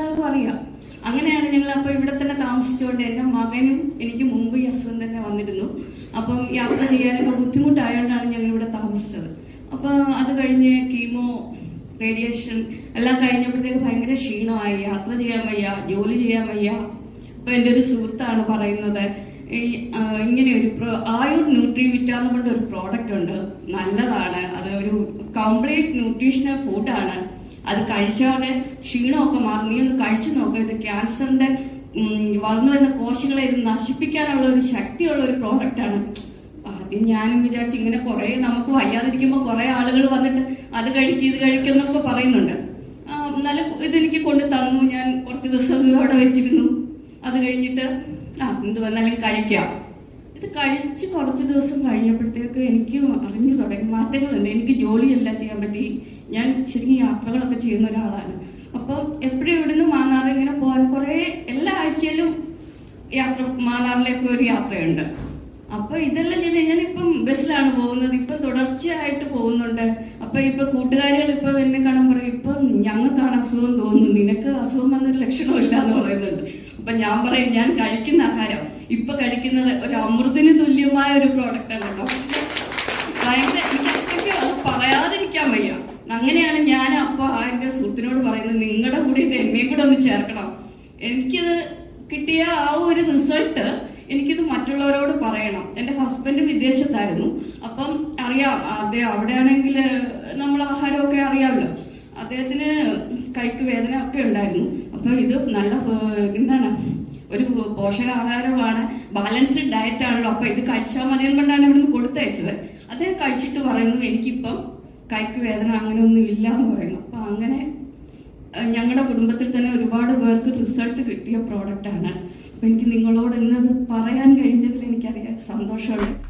എല്ലാവർക്കും അറിയാം. അങ്ങനെയാണ് ഞങ്ങൾ അപ്പോൾ ഇവിടെ തന്നെ താമസിച്ചുകൊണ്ട് എന്റെ മകനും എനിക്ക് മുമ്പ് ഈ അസുഖം തന്നെ വന്നിരുന്നു. അപ്പം യാത്ര ചെയ്യാനൊക്കെ ബുദ്ധിമുട്ടായതുകൊണ്ടാണ് ഞങ്ങൾ ഇവിടെ താമസിച്ചത്. അപ്പോൾ അത് കഴിഞ്ഞ് കീമോ റേഡിയേഷൻ എല്ലാം കഴിഞ്ഞപ്പോഴത്തേക്ക് ഭയങ്കര ക്ഷീണമായി. യാത്ര ചെയ്യാൻ വയ്യ ജോലി ചെയ്യാൻ വയ്യ. അപ്പൊ എന്റെ ഒരു സുഹൃത്താണ് പറയുന്നത് ഈ ഇങ്ങനെ ഒരു ആയുർ ന്യൂട്രിവിറ്റ എന്ന് പറഞ്ഞ ഒരു പ്രോഡക്റ്റ് ഉണ്ട്. നല്ലതാണ്. അത് ഒരു കംപ്ലീറ്റ് ന്യൂട്രീഷണൽ ഫുഡാണ് അത് കഴിച്ചവന് ക്ഷീണമൊക്കെ മാറും. നീ ഒന്ന് കഴിച്ചു നോക്കുക ഇത് ക്യാൻസറിന്റെ വളർന്നു വരുന്ന കോശങ്ങളെ ഇത് നശിപ്പിക്കാനുള്ള ഒരു ശക്തിയുള്ള ഒരു പ്രോഡക്റ്റ് ആണ്. ആദ്യം ഞാനും വിചാരിച്ചു ഇങ്ങനെ കുറെ നമുക്ക് വയ്യാതിരിക്കുമ്പോൾ കുറെ ആളുകൾ വന്നിട്ട് അത് കഴിക്കും ഇത് കഴിക്കുന്നൊക്കെ പറയുന്നുണ്ട്. നല്ല ഇതെനിക്ക് കൊണ്ട് തന്നു. ഞാൻ കുറച്ച് ദിവസം ഇതോടെ വെച്ചിരുന്നു. അത് കഴിഞ്ഞിട്ട് ആ എന്ത് വന്നാലും കഴിക്കാം. ഇത് കഴിച്ച് കുറച്ച് ദിവസം കഴിഞ്ഞപ്പോഴത്തേക്ക് എനിക്ക് അറിഞ്ഞു തുടങ്ങി. മാറ്റങ്ങളുണ്ട്. എനിക്ക് ജോലിയെല്ലാം ചെയ്യാൻ പറ്റി. ഞാൻ ശരിക്കും യാത്രകളൊക്കെ ചെയ്യുന്ന ഒരാളാണ്. അപ്പം എപ്പോഴും ഇവിടുന്ന് മാന്നാറിൽ ഇങ്ങനെ പോകാൻ കുറേ എല്ലാ ആഴ്ചയിലും യാത്ര മാന്നാറിലേക്ക് ഒരു യാത്രയുണ്ട്. അപ്പൊ ഇതെല്ലാം ചെയ്ത് ഞാനിപ്പം ബസ്സിലാണ് പോകുന്നത്. ഇപ്പൊ തുടർച്ചയായിട്ട് പോകുന്നുണ്ട്. അപ്പൊ ഇപ്പൊ കൂട്ടുകാരികൾ ഇപ്പൊ എന്നെ കാണാൻ പറയും ഇപ്പൊ ഞങ്ങൾക്കാണ് അസുഖം തോന്നുന്നു. നിനക്ക് അസുഖം വന്നൊരു ലക്ഷണമില്ല എന്ന് പറയുന്നുണ്ട്. അപ്പൊ ഞാൻ പറയും ഞാൻ കഴിക്കുന്ന ആഹാരം ഇപ്പൊ കഴിക്കുന്നത് ഒരു അമൃതിന് തുല്യമായ ഒരു പ്രോഡക്റ്റ് ആണ് കേട്ടോ. ഭയങ്കര എനിക്ക് അത് പറയാതിരിക്കാൻ വയ്യ. അങ്ങനെയാണ് ഞാൻ അപ്പൊ ആ എന്റെ സുഹൃത്തിനോട് പറയുന്നത് നിങ്ങളുടെ കൂടെ ഇത് എന്നെയും കൂടെ ഒന്ന് ചേർക്കണം. എനിക്കിത് കിട്ടിയ ആ ഒരു റിസൾട്ട് എനിക്കിത് മറ്റുള്ളവരോട് പറയണം. എന്റെ ഹസ്ബൻഡ് വിദേശത്തായിരുന്നു. അപ്പം അറിയാം അദ്ദേഹം അവിടെയാണെങ്കിൽ നമ്മൾ ആഹാരമൊക്കെ അറിയാമല്ലോ. അദ്ദേഹത്തിന് കൈക്ക് വേദന ഒക്കെ ഉണ്ടായിരുന്നു. അപ്പം ഇത് നല്ല പോഷകാഹാരമാണ്. ബാലൻസ്ഡ് ഡയറ്റ് ആണല്ലോ. അപ്പൊ ഇത് കഴിച്ചാൽ മതി എന്നുകൊണ്ടാണ് ഇവിടുന്ന് കൊടുത്തയച്ചത്. അദ്ദേഹം കഴിച്ചിട്ട് പറയുന്നു. എനിക്കിപ്പം കൈക്ക് വേദന അങ്ങനെയൊന്നും ഇല്ല എന്ന് പറയുന്നു. അപ്പൊ അങ്ങനെ ഞങ്ങളുടെ കുടുംബത്തിൽ തന്നെ ഒരുപാട് പേർക്ക് റിസൾട്ട് കിട്ടിയ പ്രോഡക്റ്റ് ആണ്. അപ്പൊ എനിക്ക് നിങ്ങളോട് ഇന്നത് പറയാൻ കഴിഞ്ഞതിൽ എനിക്കറിയാം സന്തോഷമുണ്ട്